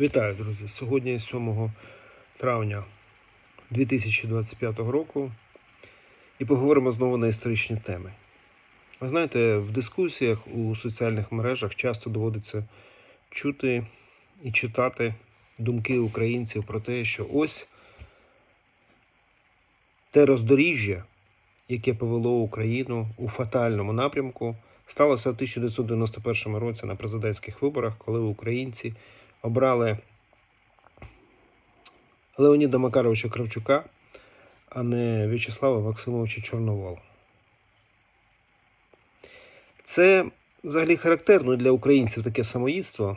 Вітаю, друзі! Сьогодні 7 травня 2025 року і поговоримо знову на історичні теми. Ви знаєте, в дискусіях у соціальних мережах часто доводиться чути і читати думки українців про те, що ось те роздоріжжя, яке повело Україну у фатальному напрямку, сталося в 1991 році на президентських виборах, коли українці обрали Леоніда Макаровича Кравчука, а не В'ячеслава Максимовича Чорновола. Це взагалі характерно для українців таке самоїдство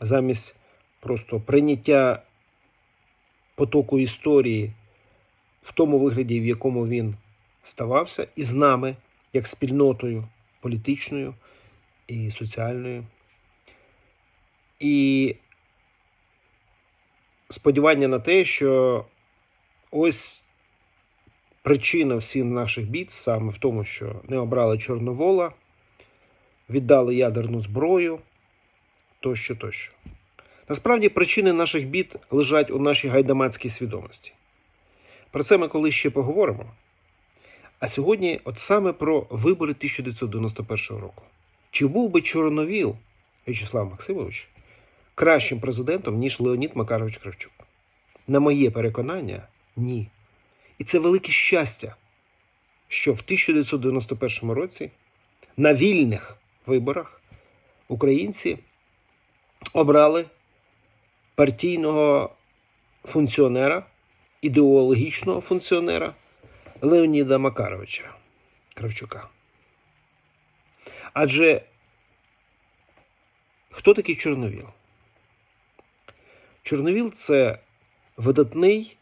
замість просто прийняття потоку історії в тому вигляді, в якому він ставався, і з нами, як спільнотою політичною і соціальною. І сподівання на те, що ось причина всіх наших бід саме в тому, що не обрали Чорновола, віддали ядерну зброю тощо, тощо. Насправді причини наших бід лежать у нашій гайдамацькій свідомості. Про це ми колись ще поговоримо. А сьогодні, от саме про вибори 1991 року. Чи був би Чорновіл В'ячеслав Максимович кращим президентом, ніж Леонід Макарович Кравчук? На моє переконання, ні. І це велике щастя, що в 1991 році на вільних виборах українці обрали партійного функціонера, ідеологічного функціонера Леоніда Макаровича Кравчука. Адже хто такий Чорновіл? Чорновіл це видатний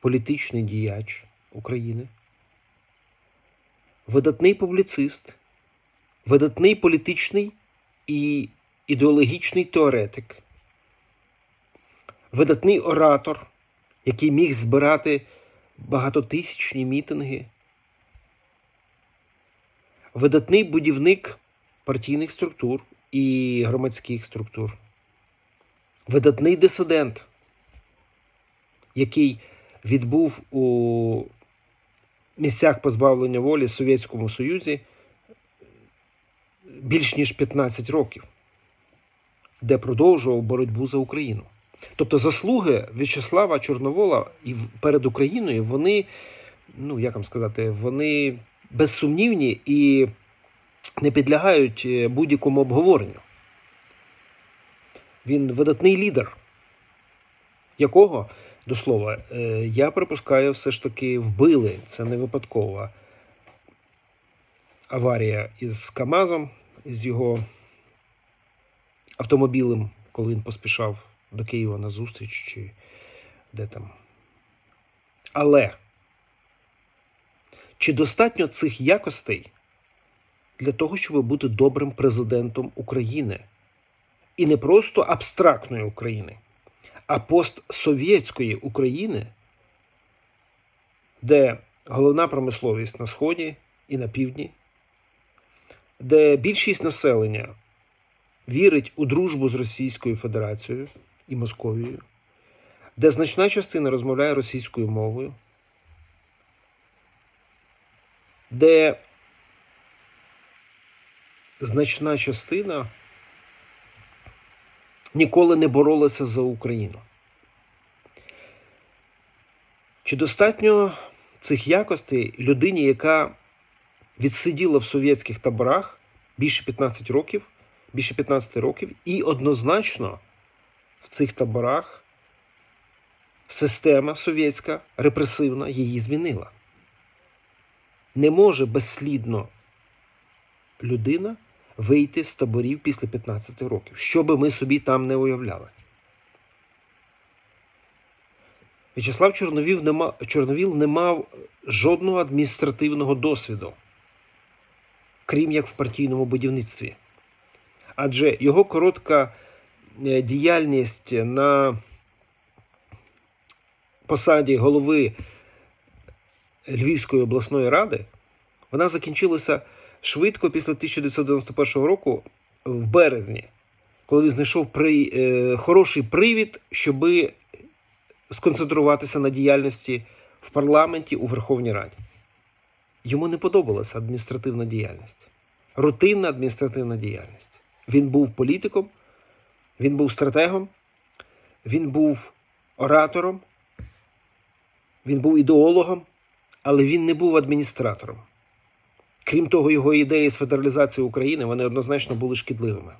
політичний діяч України, видатний публіцист, видатний політичний і ідеологічний теоретик, видатний оратор, який міг збирати багатотисячні мітинги, видатний будівник партійних структур і громадських структур, видатний дисидент, який відбув у місцях позбавлення волі в Совєтському Союзі більш ніж 15 років, де продовжував боротьбу за Україну. Тобто заслуги В'ячеслава Чорновола і перед Україною, вони, ну як вам сказати, вони безсумнівні і не підлягають е, будь-якому обговоренню. Він видатний лідер, якого, до слова, е, я припускаю, все ж таки вбили. Це не випадкова аварія із Камазом, із його автомобілем, коли він поспішав до Києва на зустріч чи де там. Але чи достатньо цих якостей для того, щоб бути добрим президентом України? І не просто абстрактної України, а постсовєтської України, де головна промисловість на Сході і на півдні, де більшість населення вірить у дружбу з Російською Федерацією і Московією, де значна частина розмовляє російською мовою, де значна частина ніколи не боролася за Україну. Чи достатньо цих якостей людині, яка відсиділа в совєтських таборах більше 15 років, більше 15 років, і однозначно в цих таборах система совєтська репресивна її змінила. Не може безслідно людина вийти з таборів після 15 років, що би ми собі там не уявляли. В'ячеслав Чорновіл не, мав, Чорновіл не мав жодного адміністративного досвіду, крім як в партійному будівництві. Адже його коротка е, діяльність на посаді голови Львівської обласної ради вона закінчилася швидко після 1991 року в березні, коли він знайшов при, е, хороший привід, щоби сконцентруватися на діяльності в парламенті у Верховній Раді. Йому не подобалася адміністративна діяльність, рутинна адміністративна діяльність. Він був політиком, він був стратегом, він був оратором, він був ідеологом, але він не був адміністратором. Крім того, його ідеї з федералізації України вони однозначно були шкідливими.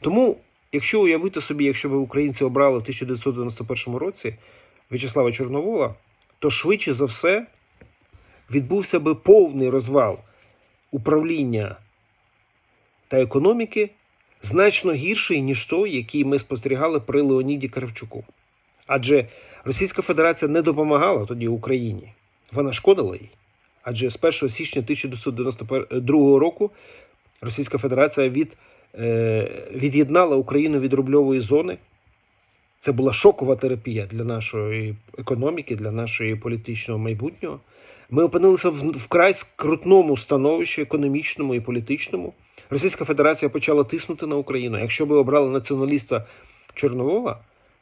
Тому, якщо уявити собі, якщо б українці обрали в 1991 році В'ячеслава Чорновола, то швидше за все відбувся би повний розвал управління та економіки значно гірший, ніж той, який ми спостерігали при Леоніді Кравчуку. Адже Російська Федерація не допомагала тоді Україні, вона шкодила їй. Адже з 1 січня 1992 року Російська Федерація від, е, від'єднала Україну від рубльової зони. Це була шокова терапія для нашої економіки, для нашої політичного майбутнього. Ми опинилися в вкрай скрутному становищі економічному і політичному. Російська Федерація почала тиснути на Україну. Якщо би обрали націоналіста Чорновола,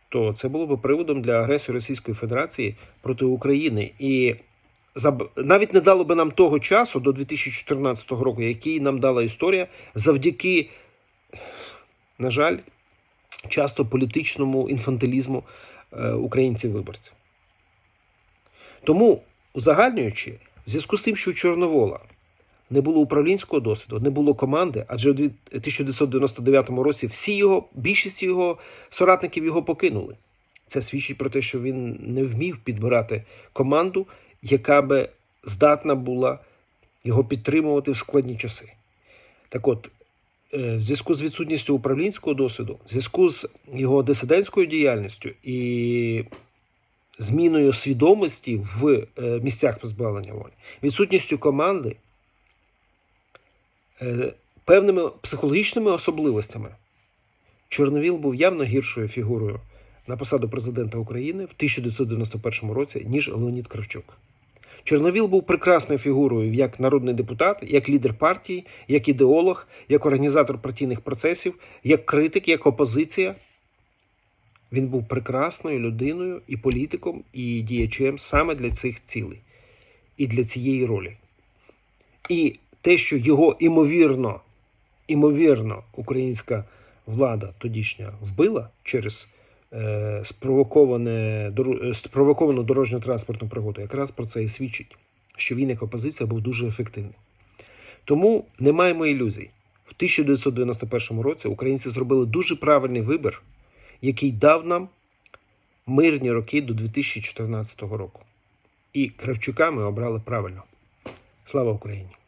то це було б приводом для агресії Російської Федерації проти України. І навіть не дало би нам того часу до 2014 року, який нам дала історія, завдяки, на жаль, часто політичному інфантилізму е, українців-виборців. Тому, узагальнюючи, в зв'язку з тим, що у Чорновола не було управлінського досвіду, не було команди, адже у 1999 році всі його, більшість його соратників його покинули. Це свідчить про те, що він не вмів підбирати команду, яка би здатна була його підтримувати в складні часи. Так от, е, в зв'язку з відсутністю управлінського досвіду, в зв'язку з його дисидентською діяльністю і зміною свідомості в е, місцях позбавлення волі, відсутністю команди, е, певними психологічними особливостями, Чорновіл був явно гіршою фігурою на посаду президента України в 1991 році, ніж Леонід Кравчук. Чорновіл був прекрасною фігурою як народний депутат, як лідер партії, як ідеолог, як організатор партійних процесів, як критик, як опозиція. Він був прекрасною людиною і політиком, і діячем саме для цих цілей і для цієї ролі. І те, що його імовірно, імовірно, українська влада тодішня вбила через спровоковане, е, спровоковану дорожньо-транспортну пригоду, якраз про це і свідчить, що він як опозиція був дуже ефективним. Тому не маємо ілюзій. В 1991 році українці зробили дуже правильний вибір, який дав нам мирні роки до 2014 року. І Кравчука ми обрали правильно. Слава Україні!